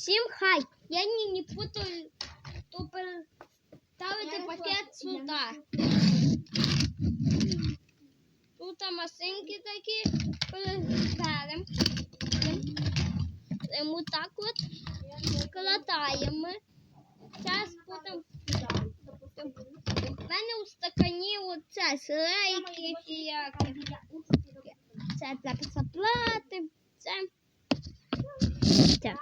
Всім хай! Я не, не путаю, то переставити Я пакет не сюди. Тут там масинки такі переберемо. Йому так от складаємо. Зараз потім в мене у стакані оце слейки, які це для заплати, це. Це.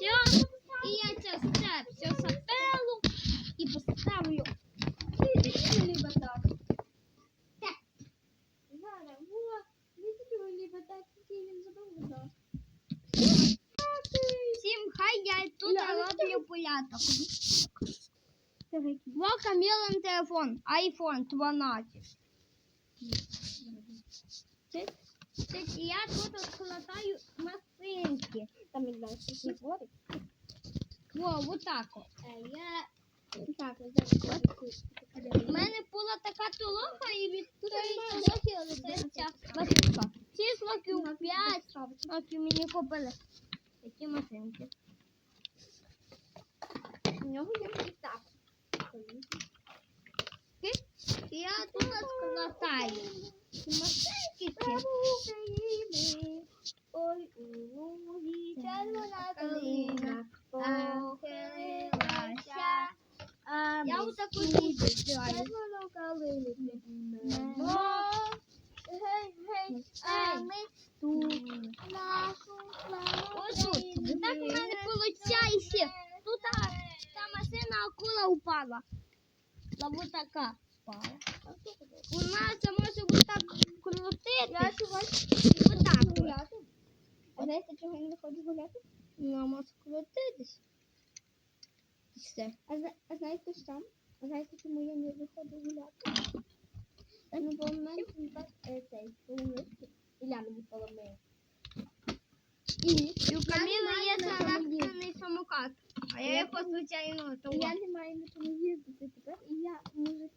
Все. І я це все, все запелу і поставлю. Всім хай я тут роблю порядок. Во Камілин телефон, iPhone 12. Це, я тут масинки. Там не знаю, говорить. Во, вот так от. Я так, зараз У мене була така толока і від цієї толоки. Ці з років 5 років мені купили такі масинки. У нього є так. Я тут складаю. Масинки ці. Калина похилилася. А Я отаку всі червону калину піднімемо. Гей, гей, а ми тут нашу славу Так у мене виходить. Тут та, машина акула упала. Така. Вона це може вот так крутити. Я. А знаєте, чого я не виходжу гуляти? Крутитись. І все. А, зна- а знаєте що? А знаєте, чому я не виходжу гуляти? Ну, бо в мене е, цей полумиски. Ілля мені поломив. І у Каміли є на самокат. А я його звичайно того. я не маю на чому їздити тепер, і я не